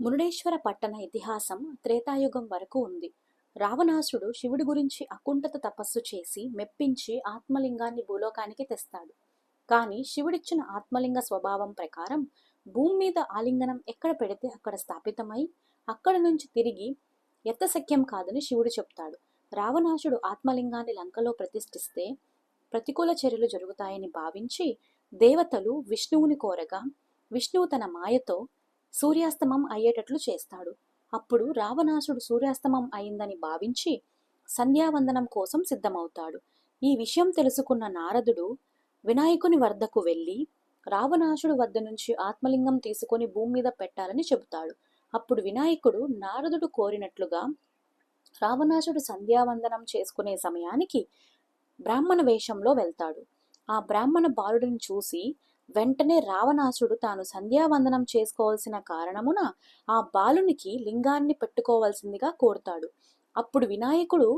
మురుడేశ్వర పట్టణ ఇతిహాసం త్రేతాయుగం వరకు ఉంది. రావణాసుడు శివుడి గురించి అకుంఠత తపస్సు చేసి మెప్పించి ఆత్మలింగాన్ని భూలోకానికి తెస్తాడు. కానీ శివుడిచ్చిన ఆత్మలింగ స్వభావం ప్రకారం భూమి మీద ఆలింగనం ఎక్కడ పెడితే అక్కడ స్థాపితమై అక్కడ నుంచి తిరిగి ఎత్తశక్యం కాదని శివుడు చెప్తాడు. రావణాసుడు ఆత్మలింగాన్ని లంకలో ప్రతిష్ఠిస్తే ప్రతికూల చర్యలు జరుగుతాయని భావించి దేవతలు విష్ణువుని కోరగా విష్ణువు తన మాయతో సూర్యాస్తమం అయ్యేటట్లు చేస్తాడు. అప్పుడు రావణాసుడు సూర్యాస్తమం అయిందని భావించి సంధ్యావందనం కోసం సిద్ధమవుతాడు. ఈ విషయం తెలుసుకున్న నారదుడు వినాయకుని వద్దకు వెళ్ళి రావణాసుడు వద్ద నుంచి ఆత్మలింగం తీసుకొని భూమి మీద పెట్టాలని చెబుతాడు. అప్పుడు వినాయకుడు నారదుడు కోరినట్లుగా రావణాసుడు సంధ్యావందనం చేసుకునే సమయానికి బ్రాహ్మణ వేషంలో వెళ్తాడు. ఆ బ్రాహ్మణ బాలుడిని చూసి వెంటనే రావణాసుడు తాను సంధ్యావందనం చేసుకోవాల్సిన కారణమున ఆ బాలునికి లింగాన్ని పెట్టుకోవాల్సిందిగా కోరుతాడు. అప్పుడు వినాయకుడు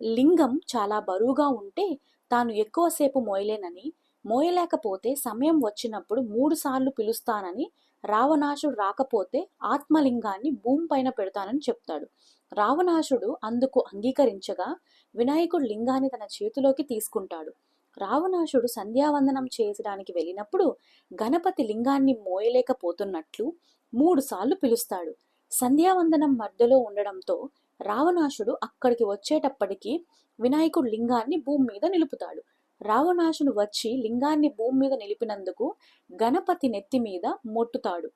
లింగం చాలా బరువుగా ఉంటే తాను ఎక్కువసేపు మోయలేనని మోయలేకపోతే సమయం వచ్చినప్పుడు మూడుసార్లు పిలుస్తానని రావణాసుడు రాకపోతే ఆత్మలింగాన్ని భూమిపైన పెడతానని చెప్తాడు. రావణాసుడు అందుకు అంగీకరించగా వినాయకుడు లింగాన్ని తన చేతిలోకి తీసుకుంటాడు. రావణాసుడు సంధ్యావందనం చేయడానికి వెళ్ళినప్పుడు గణపతి లింగాన్ని మోయలేకపోతున్నట్లు మూడుసార్లు పిలుస్తాడు. సంధ్యావందనం మధ్యలో ఉండడంతో రావణాసుడు అక్కడికి వచ్చేటప్పటికి వినాయకుడు లింగాన్ని భూమి మీద నిలుపుతాడు. రావణాసుడు వచ్చి లింగాన్ని భూమి మీద నిలిపినందుకు గణపతి నెత్తి మీద మొట్టుతాడు.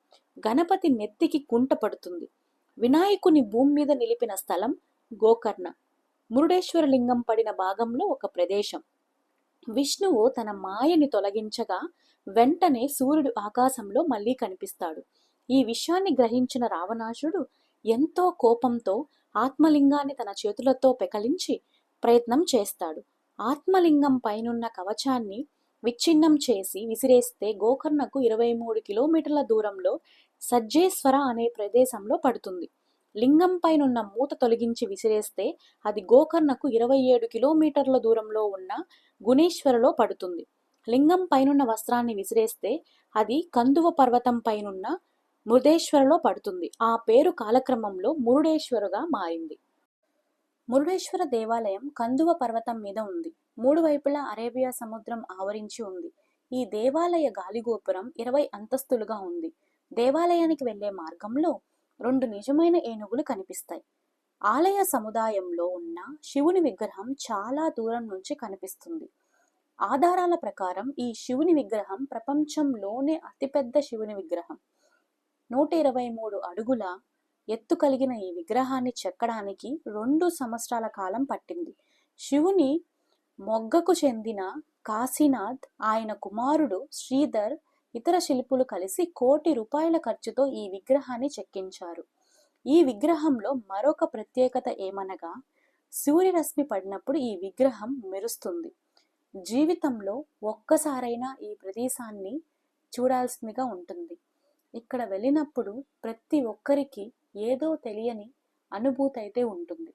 గణపతి నెత్తికి కుంట పడుతుంది. వినాయకుని భూమి మీద నిలిపిన స్థలం గోకర్ణ. మురుడేశ్వర లింగం పడిన భాగంలో ఒక ప్రదేశం. విష్ణువు తన మాయని తొలగించగా వెంటనే సూర్యుడు ఆకాశంలో మళ్ళీ కనిపిస్తాడు. ఈ విషయాన్ని గ్రహించిన రావణాసుడు ఎంతో కోపంతో ఆత్మలింగాన్ని తన చేతులతో పెకలించి ప్రయత్నం చేస్తాడు. ఆత్మలింగం పైనున్న కవచాన్ని విచ్ఛిన్నం చేసి విసిరేస్తే గోకర్ణకు ఇరవై మూడు కిలోమీటర్ల దూరంలో సజ్జేశ్వర అనే ప్రదేశంలో పడుతుంది. లింగం పైనున్న మూత తొలగించి విసిరేస్తే అది గోకర్ణకు ఇరవై ఏడు కిలోమీటర్ల దూరంలో ఉన్న గుణేశ్వరలో పడుతుంది. లింగం పైనున్న వస్త్రాన్ని విసిరేస్తే అది కందువ పర్వతం పైనున్న మృదేశ్వరలో పడుతుంది. ఆ పేరు కాలక్రమంలో మురుడేశ్వరుగా మారింది. మురుడేశ్వర దేవాలయం కందువ పర్వతం మీద ఉంది. మూడు వైపులా అరేబియా సముద్రం ఆవరించి ఉంది. ఈ దేవాలయ గాలిగోపురం ఇరవై అంతస్తులుగా ఉంది. దేవాలయానికి వెళ్ళే మార్గంలో రెండు నిజమైన ఏనుగులు కనిపిస్తాయి. ఆలయ సముదాయంలో ఉన్న శివుని విగ్రహం చాలా దూరం నుంచి కనిపిస్తుంది. ఆధారాల ప్రకారం ఈ శివుని విగ్రహం ప్రపంచంలోనే అతిపెద్ద శివుని విగ్రహం. నూట ఇరవై మూడు అడుగుల ఎత్తు కలిగిన ఈ విగ్రహాన్ని చెక్కడానికి రెండు సంవత్సరాల కాలం పట్టింది. శివుని మొగ్గకు చెందిన కాశీనాథ్ ఆయన కుమారుడు శ్రీధర్ ఇతర శిల్పులు కలిసి కోటి రూపాయల ఖర్చుతో ఈ విగ్రహాన్ని చెక్కించారు. ఈ విగ్రహంలో మరొక ప్రత్యేకత ఏమనగా సూర్యరశ్మి పడినప్పుడు ఈ విగ్రహం మెరుస్తుంది. జీవితంలో ఒక్కసారైనా ఈ ప్రదేశాన్ని చూడాల్సిందిగా ఉంటుంది. ఇక్కడ వెళ్ళినప్పుడు ప్రతి ఒక్కరికి ఏదో తెలియని అనుభూతి అయితే ఉంటుంది.